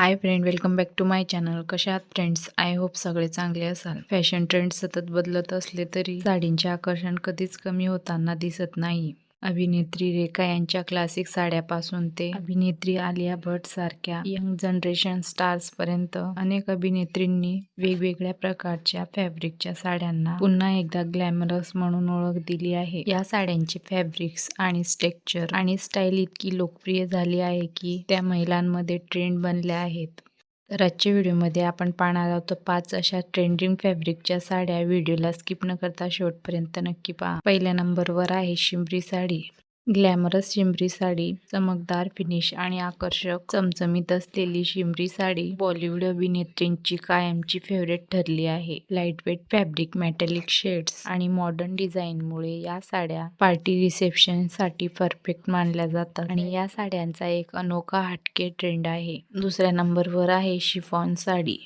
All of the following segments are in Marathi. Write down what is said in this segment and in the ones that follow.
Hi friend welcome back to my channel कशा आहात फ्रेंड्स आय होप सगळे चांगले असाल. फॅशन ट्रेंड सतत बदलत असले तरी साडींचे आकर्षण कधीच कमी होताना दिसत नाही. अभिनेत्री रेखा यांच्या क्लासिक साड्यापासून ते अभिनेत्री आलिया भट सारख्या यंग जनरेशन स्टार्स पर्यंत अनेक अभिनेत्रींनी वेगवेगळ्या प्रकारच्या फॅब्रिकच्या साड्यांना पुन्हा एकदा ग्लॅमरस म्हणून ओळख दिली आहे. या साड्यांचे फॅब्रिक्स आणि स्ट्रक्चर आणि स्टाईल इतकी लोकप्रिय झाली आहे की त्या महिलांमध्ये ट्रेंड बनल्या आहेत. तर आजच्या व्हिडिओमध्ये आपण पाहणार आहोत पाच अशा ट्रेंडिंग फॅब्रिकच्या साड्या. व्हिडिओला स्किप न करता शेवटपर्यंत नक्की पहा. पहिल्या नंबरवर आहे shimmery sari. Glamorous shimmery sari चमकदार फिनिश आणि आकर्षक चमचमीत असलेली शिमरी साडी बॉलिवूड अभिनेत्रींची कायमची फेवरेट ठरली आहे. Light weight fabric metallic shades आणि मॉडर्न डिझाईनमुळे या साड्या पार्टी रिसेप्शनसाठी परफेक्ट मानल्या जातात आणि या साड्यांचा एक अनोखा हटके ट्रेंड आहे. दुसऱ्या नंबरवर आहे शिफॉन साडी.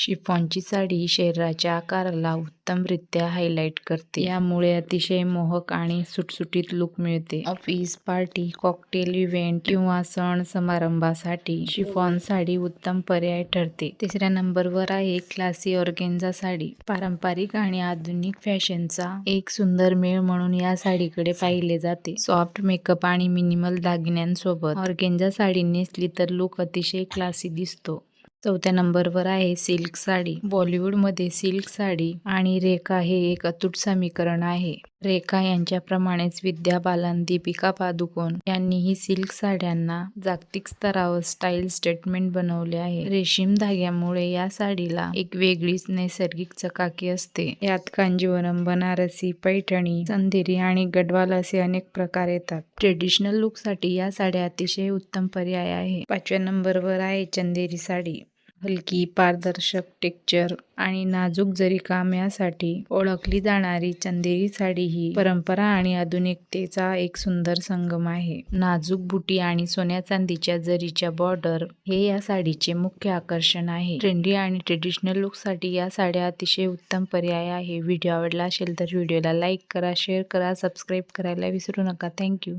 शिफॉनची साडी शरीराच्या आकाराला उत्तमरित्या हायलाईट करते. यामुळे अतिशय मोहक आणि सुटसुटीत लुक मिळते. ऑफिस पार्टी कॉकटेल इव्हेंट किंवा सण समारंभासाठी शिफॉन साडी उत्तम पर्याय ठरते. तिसऱ्या नंबरवर आहे क्लासी ऑर्गेन्झा साडी. पारंपरिक आणि आधुनिक फॅशनचा एक सुंदर मेळ म्हणून या साडीकडे पाहिले जाते. सॉफ्ट मेकअप आणि मिनिमल दागिन्यांसोबत ऑर्गेन्झा साडी नेसली तर लुक अतिशय क्लासी दिसतो. चौथ्या नंबरवर आहे सिल्क साडी. बॉलिवूडमध्ये सिल्क साडी आणि रेखा हे एक अतूट समीकरण आहे. रेखा यांच्याप्रमाणेच विद्या बालन दीपिका पादुकोण यांनीही सिल्क साड्यांना जागतिक स्तरावर स्टाईल स्टेटमेंट बनवले आहे. रेशीम धाग्यामुळे या साडीला एक वेगळीच नैसर्गिक चकाकी असते. यात कांजीवरम बनारसी पैठणी चंदेरी आणि गडवाल असे अनेक प्रकार येतात. ट्रेडिशनल लुकसाठी या साड्या अतिशय उत्तम पर्याय आहे. पाचव्या नंबरवर आहे चंदेरी साडी. हलकी पारदर्शक टेक्चर आणि नाजूक जरी काम यासाठी ओळखली जाणारी चंदेरी साडी ही परंपरा आणि आधुनिकतेचा एक सुंदर संगम आहे. नाजूक बुटी आणि सोन्या चांदीच्या जरीच्या बॉर्डर हे या साडीचे मुख्य आकर्षण आहे. ट्रेंडी आणि ट्रेडिशनल लुकसाठी या साड्या अतिशय उत्तम पर्याय आहे. व्हिडिओ आवडला असेल तर व्हिडिओला लाईक करा शेअर करा सबस्क्राईब करायला विसरू नका. थँक्यू